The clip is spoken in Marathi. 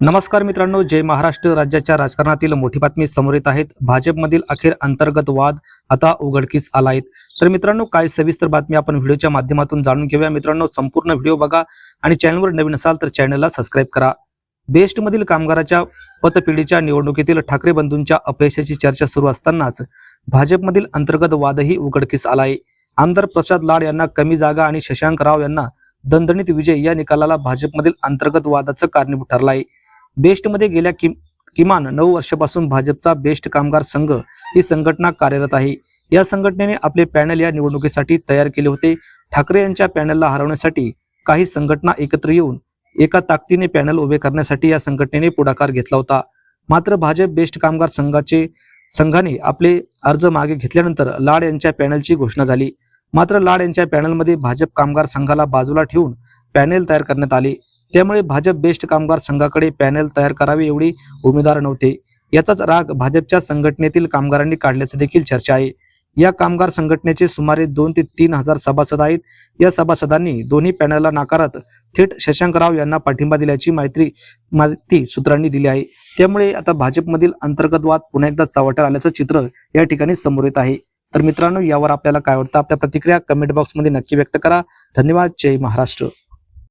नमस्कार मित्रांनो जय महाराष्ट्र. राज्याच्या राजकारणातील मोठी बातमी समोर येत आहेत. भाजपमधील अखेर अंतर्गत वाद आता उघडकीस आला आहेत तर मित्रांनो काय सविस्तर बातमी आपण व्हिडिओच्या माध्यमातून जाणून घेऊया. मित्रांनो संपूर्ण व्हिडिओ बघा आणि चॅनलवर नवीन असाल तर चॅनलला सबस्क्राईब करा. बेस्टमधील कामगाराच्या पतपिढीच्या निवडणुकीतील ठाकरे बंधूंच्या अपयशाची चर्चा सुरू असतानाच भाजपमधील अंतर्गत वादही उघडकीस आला आहे. आमदार प्रसाद लाड यांना कमी जागा आणि शशांक राव यांना दणदणीत विजय या निकालाला भाजपमधील अंतर्गत वादाचं कारणीभूत ठरला आहे. बेस्टमध्ये गेल्या कि किमान नऊ वर्षापासून भाजपचा बेस्ट कामगार संघ ही संघटना कार्यरत आहे. या संघटनेने आपले पॅनल या निवडणुकीसाठी तयार केले होते. ठाकरे यांच्या पॅनलला हरवण्यासाठी काही संघटना एकत्र येऊन एका ताकदीने पॅनल उभे करण्यासाठी या संघटनेने पुढाकार घेतला होता. मात्र भाजप बेस्ट कामगार संघाचे संघाने आपले अर्ज मागे घेतल्यानंतर लाड यांच्या पॅनलची घोषणा झाली. मात्र लाड यांच्या पॅनलमध्ये भाजप कामगार संघाला बाजूला ठेवून पॅनेल तयार करण्यात आले. त्यामुळे भाजप बेस्ट कामगार संघाकडे पॅनेल तयार करावे एवढी उमेदवार नव्हते. याचाच राग भाजपच्या संघटनेतील कामगारांनी काढल्याचं देखील चर्चा आहे. या कामगार संघटनेचे सुमारे दोन ते तीन हजार सभासद आहेत. या सभासदांनी दोन्ही पॅनलला नाकारत थेट शशांकराव यांना पाठिंबा दिल्याची माहिती माहिती सूत्रांनी दिली आहे. त्यामुळे आता भाजपमधील अंतर्गतवाद पुन्हा एकदा चावटर आल्याचं चित्र या ठिकाणी समोर येत आहे. तर मित्रांनो यावर आपल्याला काय वाटतं? आपल्या प्रतिक्रिया कमेंट बॉक्समध्ये नक्की व्यक्त करा. धन्यवाद. जय महाराष्ट्र.